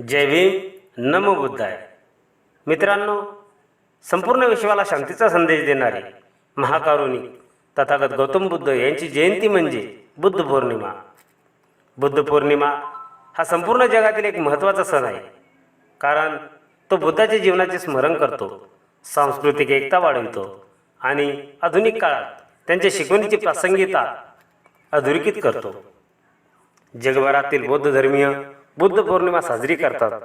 जय भीम नम बुद्धाय. मित्रांनो संपूर्ण विश्वाला शांतीचा संदेश देणारे महाकारुणी तथागत गौतम बुद्ध यांची जयंती म्हणजे बुद्ध पौर्णिमा. बुद्ध पौर्णिमा हा संपूर्ण जगातील एक महत्त्वाचा सण आहे. कारण तो बुद्धाच्या जीवनाचे स्मरण करतो सांस्कृतिक एकता वाढवितो आणि आधुनिक काळात त्यांच्या शिकवणीची प्रासंगिकता अधोरेखित करतो. जगभरातील बौद्ध धर्मीय बुद्ध पौर्णिमा साजरी करतात.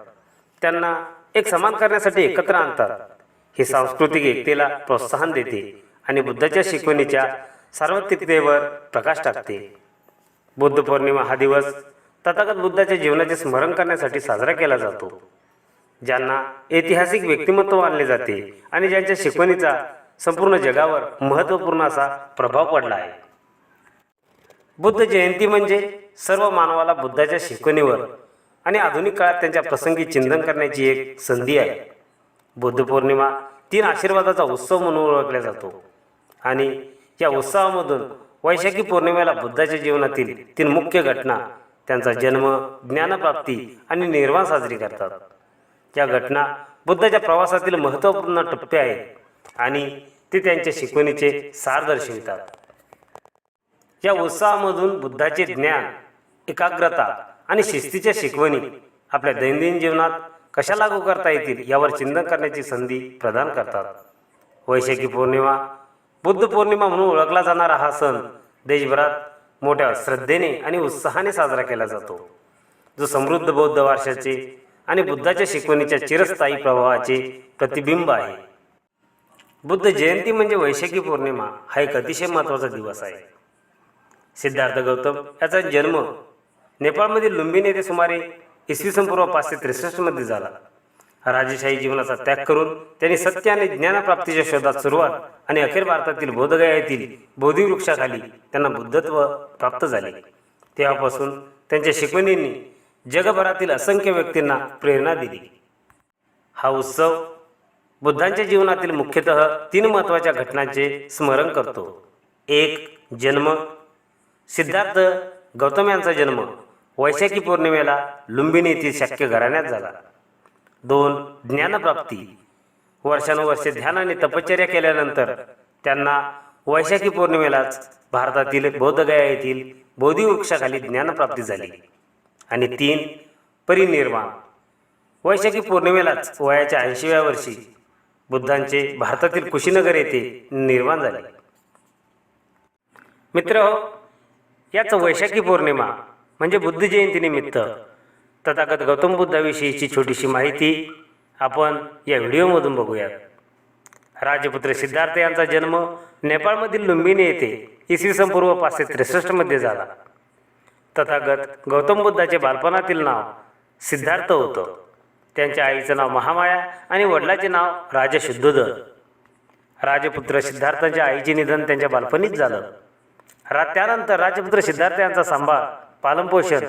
त्यांना एक समान करण्यासाठी एकत्र आणतात. ही सांस्कृतिक एकतेला प्रोत्साहन देते आणि बुद्धाच्या शिकवणीच्या सार्वत्रिकतेवर प्रकाश टाकते. बुद्ध पौर्णिमा हा दिवस तथागत बुद्धाच्या जीवनाचे स्मरण करण्यासाठी साजरा केला जातो. ज्यांना ऐतिहासिक व्यक्तिमत्व मानले जाते आणि ज्यांच्या शिकवणीचा संपूर्ण जगावर महत्त्वपूर्ण असा प्रभाव पडला आहे. बुद्ध जयंती म्हणजे सर्व मानवाला बुद्धाच्या शिकवणीवर आणि आधुनिक काळात त्यांच्या प्रसंगी चिंतन करण्याची एक संधी आहे. बुद्ध पौर्णिमा तीन आशीर्वादाचा उत्सव म्हणून ओळखला जातो. आणि या उत्सवामधून वैशाखी पौर्णिमेला बुद्धाच्या जीवनातील तीन मुख्य घटना त्यांचा जन्म ज्ञानप्राप्ती आणि निर्वाण साजरी करतात. या घटना बुद्धाच्या प्रवासातील महत्त्वपूर्ण टप्पे आहेत आणि ते त्यांच्या शिकवणीचे सार दर्शवितात. या उत्साहामधून बुद्धाचे ज्ञान एकाग्रता आणि शिस्तीच्या शिकवणी. आपल्या दैनंदिन जीवनात कशा लागू करता येतील यावर चिंतन करण्याची संधी प्रदान करतात. वैशाखी पौर्णिमा बुद्ध पौर्णिमा म्हणून ओळखला जाणारा हा सण देशभरात मोठ्या श्रद्धेने आणि उत्साहाने साजरा केला जातो. जो समृद्ध बौद्ध वारशाचे आणि बुद्धाच्या शिकवणीच्या चिरस्थायी प्रभावाचे प्रतिबिंब आहे. बुद्ध जयंती म्हणजे वैशाखी पौर्णिमा हा एक अतिशय महत्त्वाचा दिवस आहे. सिद्धार्थ गौतम याचा जन्म नेपाळमधील लुंबिनी येथे सुमारे इसवी सन पूर्व पाचशे त्रेसष्टमध्ये झाला. राजेशाही जीवनाचा त्याग करून त्यांनी सत्य आणि ज्ञानप्राप्तीच्या शोधात सुरुवात आणि अखेर भारतातील बोधगया येथील बोधिवृक्षाखाली त्यांना बुद्धत्व प्राप्त झाले. तेव्हापासून त्यांच्या शिकवणींनी जगभरातील असंख्य व्यक्तींना प्रेरणा दिली. हा उत्सव बुद्धांच्या जीवनातील मुख्यतः तीन महत्त्वाच्या घटनांचे स्मरण करतो. एक जन्म. सिद्धार्थ गौतम यांचा जन्म. वैशाखी पौर्णिमेला लुंबिनी येथील शक्य घराण्यात झाला. दोन ज्ञानप्राप्ती. वर्षानुवर्षे ध्यान आणि तपश्चर्या केल्यानंतर त्यांना वैशाखी पौर्णिमेलाच भारतातील बौद्धगया येथील बोधिवृक्षाखाली ज्ञानप्राप्ती झाली. आणि तीन परिनिर्वाण. वैशाखी पौर्णिमेलाच वयाच्या ऐंशीव्या वर्षी बुद्धांचे भारतातील कुशीनगर येथे निर्माण झाले. मित्र याच वैशाखी पौर्णिमा म्हणजे बुद्ध जयंतीनिमित्त तथागत गौतम बुद्धाविषयीची छोटीशी माहिती आपण या व्हिडिओमधून बघूयात. राजपुत्र सिद्धार्थ यांचा जन्म नेपाळमधील लुंबिनी येथे इसवी सन पूर्व पाचशे त्रेसष्टमध्ये झाला. तथागत गौतम बुद्धाचे बालपणातील नाव सिद्धार्थ होतं. त्यांच्या आईचं नाव महामाया आणि वडिलाचे नाव राजशुद्धोदर. राजपुत्र सिद्धार्थांच्या आईचे निधन त्यांच्या बालपणीच झालं. रा त्यानंतर राजपुत्र सिद्धार्थ यांचा सांभाळ पालनपोषण.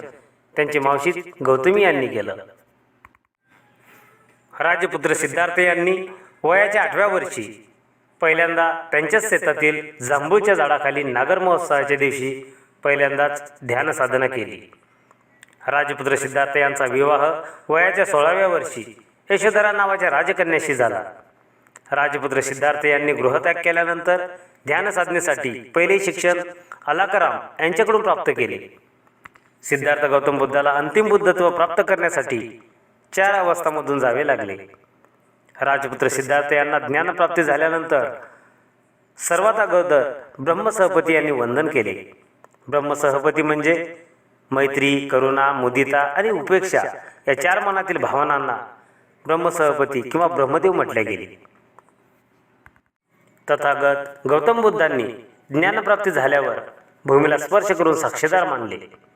त्यांची मावशी गौतमी यांनी केलं. राजपुत्र सिद्धार्थ यांनी वयाच्या आठव्या वर्षी पहिल्यांदा त्यांच्याच शेतातील जांभूळच्या झाडाखाली नागर महोत्सवाच्या दिवशी पहिल्यांदाच ध्यान साधना केली. राजपुत्र सिद्धार्थ यांचा विवाह वयाच्या सोळाव्या वर्षी यशोधरा नावाच्या राजकन्याशी झाला. राजपुत्र सिद्धार्थ यांनी गृहत्याग केल्यानंतर ध्यान साधनेसाठी पहिले शिक्षण अलाकराम यांच्याकडून प्राप्त केले. सिद्धार्थ गौतम बुद्धाला अंतिम बुद्धत्व प्राप्त करण्यासाठी चार अवस्थामधून जावे लागले. राजपुत्र सिद्धार्थ यांना ज्ञानप्राप्ती झाल्यानंतर सर्वात अगोदर ब्रह्मसहपती यांनी वंदन केले. ब्रह्मसहपती म्हणजे मैत्री करुणा मुदिता आणि उपेक्षा या चार मनातील भावनांना ब्रह्मसहपती किंवा ब्रह्मदेव म्हटले गेले. तथागत गौतम बुद्धांनी ज्ञानप्राप्ती झाल्यावर भूमीला स्पर्श करून साक्षीदार मानले.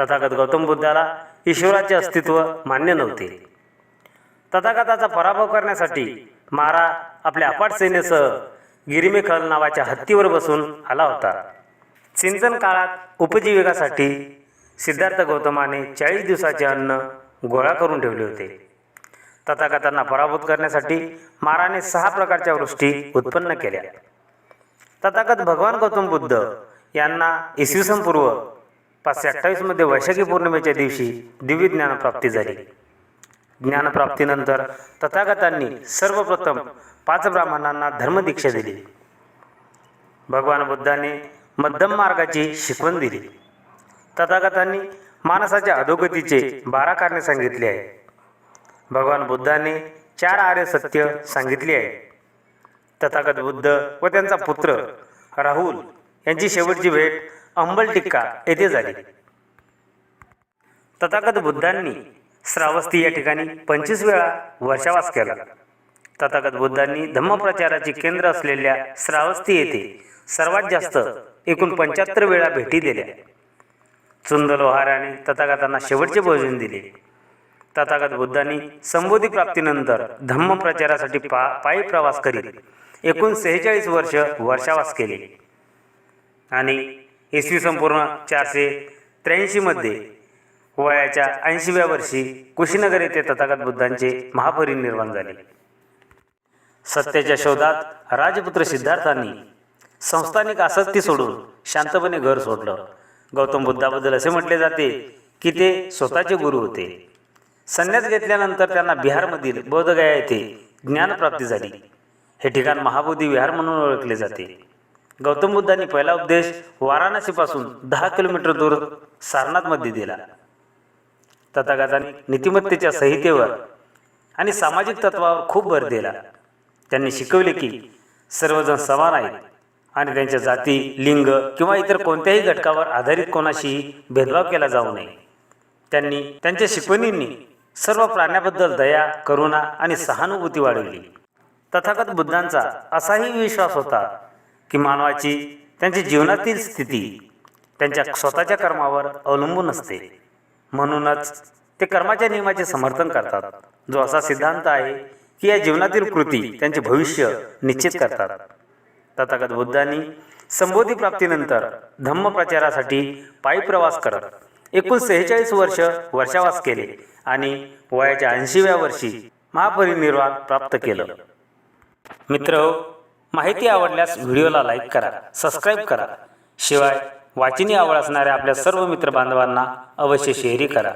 तथागत गौतम बुद्धाला ईश्वराचे अस्तित्व मान्य नव्हते. तथागताचा पराभव करण्यासाठी मारा आपल्या अपाट सेनेसह गिरिमेखल नावाच्या हत्तीवर बसून आला होता. सिंचन काळात उपजीविकासाठी सिद्धार्थ गौतमाने चाळीस दिवसाचे अन्न गोळा करून ठेवले होते. तथागतांना पराभूत करण्यासाठी माराने सहा प्रकारच्या वृष्टी उत्पन्न केल्या. तथागत भगवान गौतम बुद्ध यांना इसवी सन पूर्व पाचशे अठ्ठावीसमध्ये वैशाखी पौर्णिमेच्या दिवशी दिव्य ज्ञानप्राप्ती झाली. ज्ञानप्राप्तीनंतर तथागतांनी सर्वप्रथम पाच ब्राह्मणांना धर्मदीक्षा दिली. भगवान बुद्धाने मध्यम मार्गाची शिकवण दिली. तथागतांनी माणसाच्या अधोगतीचे बारा कारणे सांगितली आहे भगवान बुद्धाने चार आर्य सत्य सांगितली आहे तथागत बुद्ध व त्यांचा पुत्र राहुल यांची शेवटची भेट अंबल टिक्का येथे झाली. तथागत बुद्धांनी श्रावस्ती या ठिकाणी पंचवीस वेळा वर्षावास केला. तथागत बुद्धांनी धम्मप्रचाराचे केंद्र असलेल्या श्रावस्ती येथे सर्वात जास्त एकूण पंच्याहत्तर वेळा भेटी दिल्या. चुंद लोहाराने तथागतांना शेवटचे भोजन दिले. तथागत बुद्धांनी संबोधी प्राप्तीनंतर धम्मप्रचारासाठी पा पायी प्रवास करीत एकूण सेहेचाळीस वर्ष वर्षावास केले. आणि इसवी संपूर्ण चारशे त्र्याऐंशीमध्ये वयाच्या ऐंशीव्या वर्षी कुशीनगर येथे तथागत बुद्धांचे महापरिनिर्वाण झाले. सत्याच्या शोधात राजपुत्र सिद्धार्थांनी संस्थानिक आसक्ती सोडून शांतपणे घर सोडलं. गौतम बुद्धाबद्दल असे म्हटले जाते की ते स्वतःचे गुरु होते. संन्यास घेतल्यानंतर त्यांना बिहारमधील बोधगया येथे ज्ञानप्राप्ती झाली. हे ठिकाण महाबोधी विहार म्हणून ओळखले जाते. गौतम बुद्धांनी पहिला उपदेश वाराणसीपासून दहा किलोमीटर दूर सारनाथमध्ये दिला. तथागतांनी नीतिमत्तेच्या संहितेवर आणि सामाजिक तत्वावर खूप भर दिला. त्यांनी शिकवले की सर्वजण समान आहेत आणि त्यांच्या जाती लिंग किंवा इतर कोणत्याही घटकावर आधारित कोणाशीही भेदभाव केला जाऊ नये. त्यांनी त्यांच्या शिकवणींनी सर्व प्राण्याबद्दल दया करुणा आणि सहानुभूती वाढवली. तथागत बुद्धांचा असाही विश्वास होता की मानवाची त्यांच्या जीवनातील स्थिती त्यांच्या स्वतःच्या कर्मावर अवलंबून असते. म्हणूनच ते कर्माच्या नियमाचे समर्थन करतात. जो असा सिद्धांत आहे की या जीवनातील कृती त्यांचे भविष्य निश्चित करतात. तथागत बुद्धांनी संबोधी प्राप्तीनंतर धम्म प्रचारासाठी पायी प्रवास करत एकूण सेहेचाळीस वर्ष वर्षावास केले आणि वयाच्या ऐंशीव्या वर्षी महापरिनिर्वाण प्राप्त केलं. मित्र माहिती आवडल्यास व्हिडिओला लाईक करा सबस्क्राईब करा. शिवाय वाचिनी आवड असणाऱ्या आपल्या सर्व मित्रबांधवांना अवश्य शेअरही करा.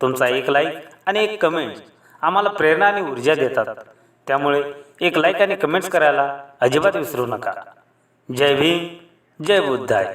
तुमचा एक लाईक आणि एक कमेंट आम्हाला प्रेरणा आणि ऊर्जा देतात. त्यामुळे एक लाईक आणि कमेंट्स करायला अजिबात विसरू नका. जय भीम जय बुद्धाय.